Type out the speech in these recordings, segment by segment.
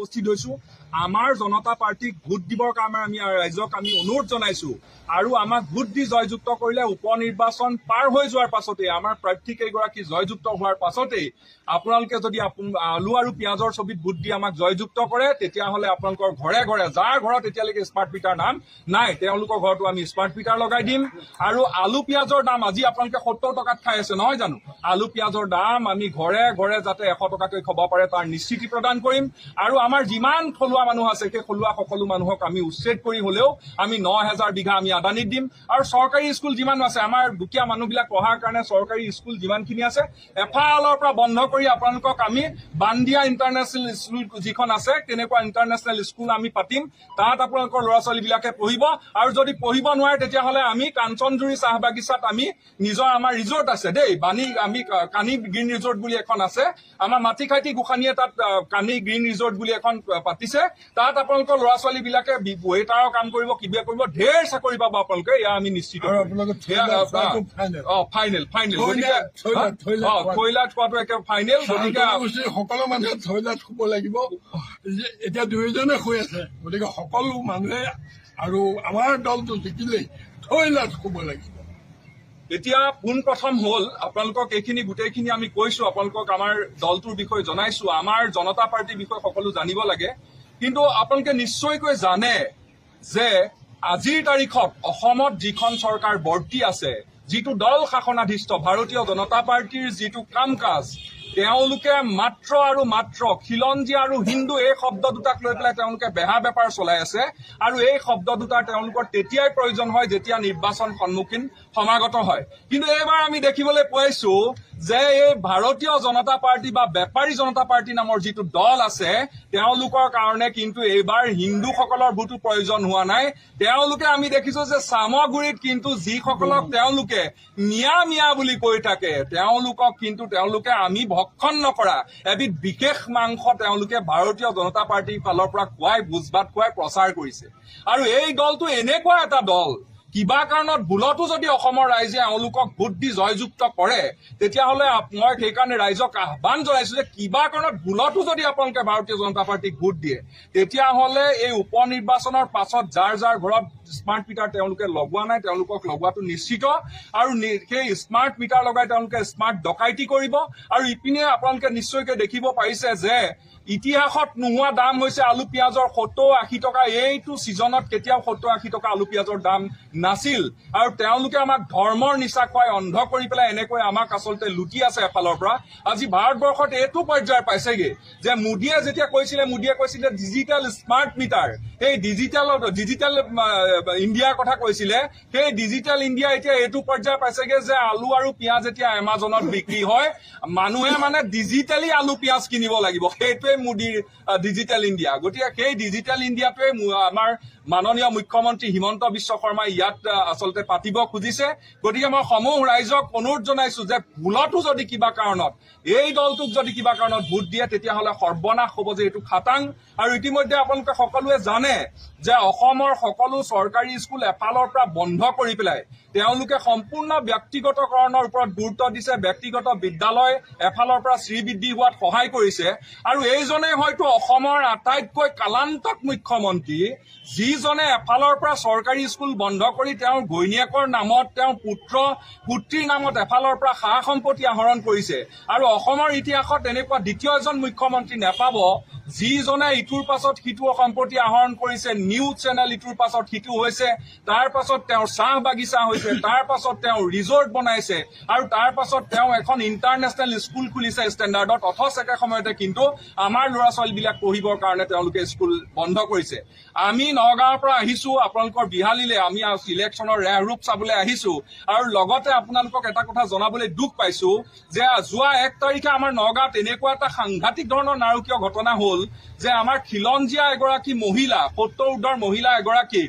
উপস্থিত হৈছো। আমাৰ জনতা পাৰ্টীক ভোট দিবৰ কাৰণে আমি ৰাইজক আমি অনুৰোধ জনাইছো। আৰু আমাক ভোট দি জয়যুক্ত কৰিলে উপ নিৰ্বাচন পাৰ হৈ যোৱাৰ পাছতেই আমাৰ প্ৰাৰ্থী কেইগৰাকী জয়যুক্ত হোৱাৰ পাছতেই আপোনালোকে যদি আলু আৰু পিঁয়াজৰ ছবিত ভোট দি আমাক জয়যুক্ত কৰে তেতিয়াহ'লে আপোনালোকৰ ঘৰে ঘৰে যাৰ ঘৰত এতিয়ালৈকে স্মাৰ্ট মিটাৰ নাম নাই তেওঁলোকৰ ঘৰতো আমি স্মাৰ্ট মিটাৰ লগাই দিম। আৰু আলু পিঁয়াজৰ দাম আজি আপোনালোকে সত্তৰ টকাত খাই আছে নহয় জানো? আলু পিঁয়াজৰ দাম আমি ঘৰে ঘৰে যাতে এশ টকাকৈ খাব পাৰে তাৰ নিশ্চিতি প্ৰদান কৰিম। আৰু আমাৰ যিমান থলুৱা মানুহ আছে সেই থলুৱা সকলো মানুহক আমি উচ্ছেদ কৰি হলেও আমি ন হেজাৰ বিঘা আমি আদানীত দিম। আৰু চৰকাৰী স্কুল যিমান আছে আমাৰ দুখীয়া মানুহবিলাক পঢ়াৰ কাৰণে চৰকাৰী স্কুল যিমানখিনি আছে এফালৰ পৰা বন্ধ কৰি আপোনালোকক আমি বান্দিয়া ইণ্টাৰনেশ্যনেল স্কুল যিখন আছে তেনেকুৱা ইণ্টাৰনেশ্যনেল স্কুল আমি পাতিম। তাত আপোনালোকৰ ল'ৰা ছোৱালীবিলাকে পঢ়িব। আৰু যদি পঢ়িব নোৱাৰে তেতিয়াহ'লে আমি কাঞ্চনজুৰি চাহ বাগিচাত আমি নিজৰ আমাৰ ৰিজৰ্ট আছে দেই বাণী আমি কানি গ্ৰীণ ৰিজৰ্ট বুলি এখন আছে। আমাৰ মাটিখাইটি গোসাঁনীয়ে তাত কানি গ্ৰীণ ৰিজৰ্ট বুলি এখন পাতিছে। তাত আপোনালোকৰ ল'ৰা ছোৱালীবিলাকে ৱেটাৰৰ কাম কৰিব কিবা কৰিব ঢেৰ চাকৰি পাব আপোনালোকে এয়া আমি নিশ্চিত ফাইনেল ফাইনেল গতিকে। থৈলাত খোৱাটো একে ফাইনেল গতিকে সকলো মানুহে থৈলাত শুব লাগিব। যে এতিয়া দুয়োজনে শুই আছে গতিকে সকলো মানুহে আৰু আমাৰ দলটো জিকিলেই থৈলাত শুব লাগিব। এতিয়া পোনপ্ৰথম হ'ল আপোনালোকক এইখিনি গোটেইখিনি আমি কৈছো আপোনালোকক আমাৰ দলটোৰ বিষয়ে জনাইছো আমাৰ জনতা পাৰ্টীৰ বিষয়ে সকলো জানিব লাগে। কিন্তু আপোনালোকে নিশ্চয়কৈ জানে যে আজিৰ তাৰিখত অসমত যিখন চৰকাৰ বৰ্তি আছে যিটো দল শাসনাধীষ্ঠ ভাৰতীয় জনতা পাৰ্টীৰ যিটো কাম কাজ তেওঁলোকে মাত্ৰ আৰু মাত্ৰ খিলঞ্জীয়া আৰু হিন্দু এই শব্দ দুটাক লৈ পেলাই তেওঁলোকে বেহা বেপাৰ চলাই আছে। আৰু এই শব্দ দুটাৰ তেওঁলোকৰ তেতিয়াই প্ৰয়োজন হয় যেতিয়া নিৰ্বাচন সন্মুখীন সমাগত হয়। কিন্তু এইবাৰ আমি দেখিবলৈ পাইছো যে এই ভাৰতীয় জনতা পাৰ্টী বা বেপাৰী জনতা পাৰ্টী নামৰ যিটো দল আছে তেওঁলোকৰ কাৰণে কিন্তু এইবাৰ হিন্দুসকলৰ ভোটো প্ৰয়োজন হোৱা নাই। তেওঁলোকে আমি দেখিছো যে চামগুৰিত কিন্তু যিসকলক তেওঁলোকে মিয়া মিয়া বুলি কৈ থাকে তেওঁলোকক কিন্তু তেওঁলোকে আমি ভক্ষণ নকৰা এবিধ বিশেষ মাংস তেওঁলোকে ভাৰতীয় জনতা পাৰ্টীৰ ফালৰ পৰা খুৱাই ভোজ ভাত খুৱাই প্ৰচাৰ কৰিছে। আৰু এই দলটো এনেকুৱা এটা দল কিবা কাৰণত ভুলতো যদি অসমৰ ৰাইজে এওঁলোকক ভোট দি জয়যুক্ত কৰে তেতিয়াহ'লে মই সেইকাৰণে ৰাইজক আহ্বান জনাইছো যে কিবা কাৰণত ভুলতো যদি আপোনালোকে ভাৰতীয় জনতা পাৰ্টীক ভোট দিয়ে তেতিয়াহ'লে এই উপ নিৰ্বাচনৰ পাছত যাৰ যাৰ ঘৰত স্মাৰ্ট মিটাৰ তেওঁলোকে লগোৱা নাই তেওঁলোকক লগোৱাটো নিশ্চিত। আৰু সেই স্মাৰ্ট মিটাৰ লগাই তেওঁলোকে স্মাৰ্ট ডকাইতি কৰিব। আৰু ইপিনে আপোনালোকে নিশ্চয়কৈ দেখিব পাৰিছে যে ইতিহাসত নোহোৱা দাম হৈছে আলু পিঁয়াজৰ সত্তৰ আশী টকা। এইটো ছিজনত কেতিয়াও সত্তৰ আশী টকা আলু পিঁয়াজৰ দাম নাছিল। আৰু তেওঁলোকে আমাক ধৰ্মৰ নিচা খুৱাই অন্ধ কৰি পেলাই এনেকৈ আমাক আচলতে লুটি আছে এফালৰ পৰা। আজি ভাৰতবৰ্ষত এইটো পৰ্যায় পাইছেগে যে মোদীয়ে যেতিয়া কৈছিলে মোদীয়ে কৈছিলে ডিজিটেল স্মাৰ্ট মিটাৰ সেই ডিজিটেল ডিজিটেল ইণ্ডিয়াৰ কথা কৈছিলে সেই ডিজিটেল ইণ্ডিয়া এতিয়া এইটো পৰ্যায় পাইছেগে যে আলু আৰু পিঁয়াজ এতিয়া এমাজনত বিক্ৰী হয়। মানুহে মানে ডিজিটেলি আলু পিঁয়াজ কিনিব লাগিব। সেইটোৱে মোদীৰ ডিজিটেল ইণ্ডিয়া গতিকে সেই ডিজিটেল ইণ্ডিয়াটোৱে আমাৰ মাননীয় মুখ্যমন্ত্ৰী হিমন্ত বিশ্ব শৰ্মাই ইয়াত আচলতে পাতিব খুজিছে। গতিকে মই সমূহ ৰাইজক অনুৰোধ জনাইছো যে ভুলতো যদি কিবা কাৰণত এই দলটোক যদি কিবা কাৰণত ভোট দিয়ে তেতিয়াহ'লে সৰ্বনাশ হ'ব যে এইটো খাটাং। আৰু ইতিমধ্যে আপোনালোকে সকলোৱে জানে যে অসমৰ সকলো চৰকাৰী স্কুল এফালৰ পৰা বন্ধ কৰি পেলাই তেওঁলোকে সম্পূৰ্ণ ব্যক্তিগতকৰণৰ ওপৰত গুৰুত্ব দিছে ব্যক্তিগত বিদ্যালয় এফালৰ পৰা শ্ৰীবৃদ্ধি হোৱাত সহায় কৰিছে। আৰু এইজনে হয়তো অসমৰ আটাইতকৈ কালান্তক মুখ্যমন্ত্ৰী যিজনে এফালৰ পৰা চৰকাৰী স্কুল বন্ধ কৰি তেওঁৰ ঘৈণীয়েকৰ নামত তেওঁৰ পুত্ৰ পুত্ৰীৰ নামত এফালৰ পৰা সা সম্পত্তি আহৰণ কৰিছে। আৰু অসমৰ ইতিহাসত এনেকুৱা দ্বিতীয় এজন মুখ্যমন্ত্ৰী নেপাব যিজনে ইটোৰ পাছত সিটো সম্পত্তি আহৰণ কৰিছে নিউজ চেনেল ইটোৰ পাছত সিটো হৈছে তাৰ পাছত তেওঁৰ চাহ বাগিচা হৈছে তাৰ পাছত তেওঁ ৰিজৰ্ট বনাইছে আৰু তাৰ পাছত তেওঁ এখন ইণ্টাৰনেশ্যনেল স্কুল খুলিছে ষ্টেণ্ডাৰ্ডত। অথচ একে সময়তে কিন্তু আমাৰ ল'ৰা ছোৱালীবিলাক পঢ়িবৰ কাৰণে তেওঁলোকে স্কুল বন্ধ কৰিছে। আমি নগাঁৱৰ পৰা আহিছো আপোনালোকৰ বিহালীলে। আমি ইলেকশ্যনৰ ৰেহ ৰূপ চাবলৈ আহিছো আৰু লগতে আপোনালোকক এটা কথা জনাবলৈ দুখ পাইছো যে যোৱা এক তাৰিখে আমাৰ নগাঁৱত এনেকুৱা এটা সাংঘাতিক ধৰণৰ নাৰকীয় ঘটনা হ'ল যে আমাৰ খিলঞ্জীয়া এগৰাকী মহিলা সত্তৰ উৰ্ধৰ মহিলা এগৰাকী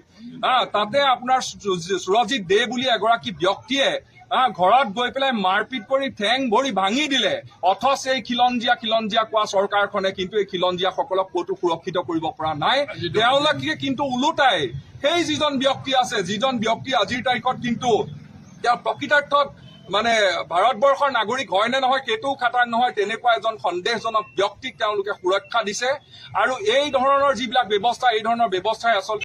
তাতে আপোনাৰ সু- সুৰজিত দে বুলি এগৰাকী ব্যক্তিয়ে ঘৰত গৈ পেলাই মাৰপিট কৰি ঠেং ভৰি ভাঙি দিলে। অথচ এই খিলঞ্জীয়া খিলঞ্জীয়া কোৱা চৰকাৰখনে কিন্তু এই খিলঞ্জীয়াসকলক ক'তো সুৰক্ষিত কৰিব পৰা নাই। তেওঁলোকে কিন্তু ওলোটাই। সেই যিজন ব্যক্তি আছে যিজন ব্যক্তি আজিৰ তাৰিখত কিন্তু তেওঁ প্ৰকৃতাৰ্থত মানে ভাৰতবৰ্ষৰ নাগৰিক হয় নে নহয় সেইটোও খাটাং নহয় তেনেকুৱা এজন সন্দেহজনক ব্যক্তিক তেওঁলোকে সুৰক্ষা দিছে। আৰু এই ধৰণৰ যিবিলাক ব্যৱস্থা এই ধৰণৰ ব্যৱস্থাই আচলতে